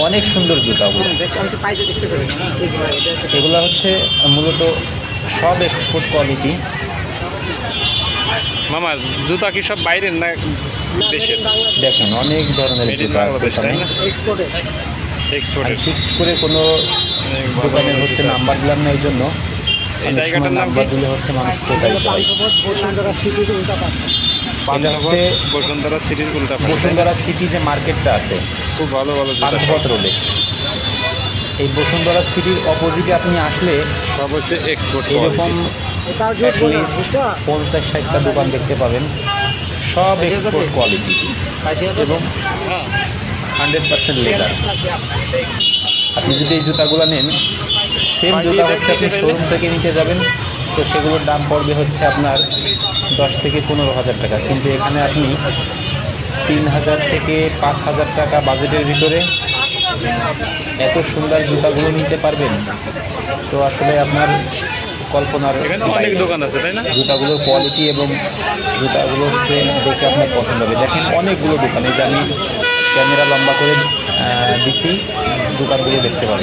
অনেক সুন্দর জুতাগুলো এগুলো হচ্ছে মূলত সব এক্সপোর্ট কোয়ালিটি মামা জুতা কি সব বাইরের না দেশের? দেখেন অনেক ধরনের জুতা আছে? এক্সপোর্টের ফিক্সড করে কোনো দোকানের হচ্ছে নাম্বার দিলাম না এই জন্য এই জায়গাটার নাম্বার দিলে হচ্ছে মানুষ প্রতারিত হয়। এটা হচ্ছে বসুন্ধরা সিটির উল্টা? বসুন্ধরা সিটি যে মার্কেটটা আছে খুব ভালো ভালো। পান্থপথ রোডে। এই বসুন্ধরা সিটির অপোজিটে আপনি আসলে সব হচ্ছে এক্সপোর্ট এরকম পঞ্চাশ ষাটটা দোকান দেখতে পাবেন। সব এক্সপোর্ট কোয়ালিটি এবং হান্ড্রেড পার্সেন্ট লেদার আপনি যদি এই জুতাগুলো নেন সেম জুতা হচ্ছে আপনি শোরুম থেকে নিতে যাবেন। তো সেগুলোর দাম পড়বে হচ্ছে আপনার দশ থেকে পনেরো হাজার টাকা। কিন্তু এখানে আপনি তিন হাজার থেকে পাঁচ হাজার টাকা বাজেটের ভিতরে এত সুন্দর জুতাগুলো নিতে পারবেন। তো আসলে আপনার কল্পনার অনেক দোকান আছে তাই না? জুতাগুলোর কোয়ালিটি এবং জুতাগুলোর সেল দেখে আপনার পছন্দ হবে। দেখেন অনেকগুলো দোকান এই যে আমি ক্যামেরা লম্বা করে দিছি দোকানগুলো দেখতে পাবেন।